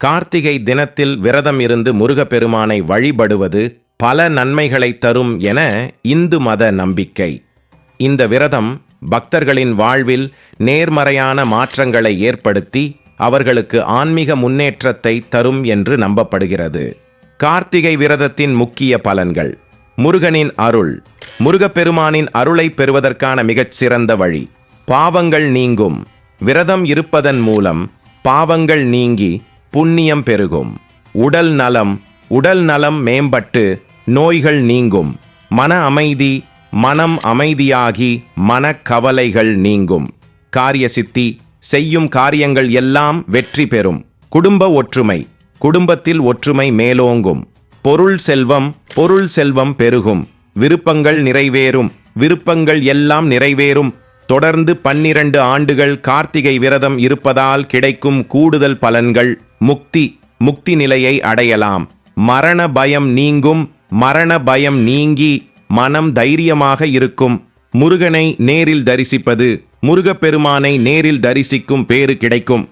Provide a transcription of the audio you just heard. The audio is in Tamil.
கார்த்திகை தினத்தில் விரதம் இருந்து முருகப்பெருமானை வழிபடுவது பல நன்மைகளை தரும் என இந்து மத நம்பிக்கை. இந்த விரதம் பக்தர்களின் வாழ்வில் நேர்மறையான மாற்றங்களை ஏற்படுத்தி அவர்களுக்கு ஆன்மீக முன்னேற்றத்தை தரும் என்று நம்பப்படுகிறது. கார்த்திகை விரதத்தின் முக்கிய பலன்கள். முருகனின் அருள். முருகப்பெருமானின் அருளை பெறுவதற்கான மிகச்சிறந்த வழி. பாவங்கள் நீங்கும். விரதம் இருப்பதன் மூலம் பாவங்கள் நீங்கி புண்ணியம் பெருகும். உடல் நலம் உடல் நலம் மேம்பட்டு நோய்கள் நீங்கும். மன அமைதி மனம் அமைதியாகி மனக்கவலைகள் நீங்கும். காரிய சித்தி செய்யும் காரியங்கள் எல்லாம் வெற்றி பெறும். குடும்ப ஒற்றுமை குடும்பத்தில் ஒற்றுமை மேலோங்கும். பொருள் செல்வம் பொருள் செல்வம் பெருகும். விருப்பங்கள் நிறைவேறும். விருப்பங்கள் எல்லாம் நிறைவேறும். தொடர்ந்து பன்னிரண்டு ஆண்டுகள் கார்த்திகை விரதம் இருப்பதால் கிடைக்கும் கூடுதல் பலன்கள் முக்தி முக்தி நிலையை அடையலாம். மரண பயம் நீங்கும் மரண பயம் நீங்கி மனம் தைரியமாக இருக்கும். முருகனை நேரில் தரிசிப்பது முருகப்பெருமானை நேரில் தரிசிக்கும் பேறு கிடைக்கும்.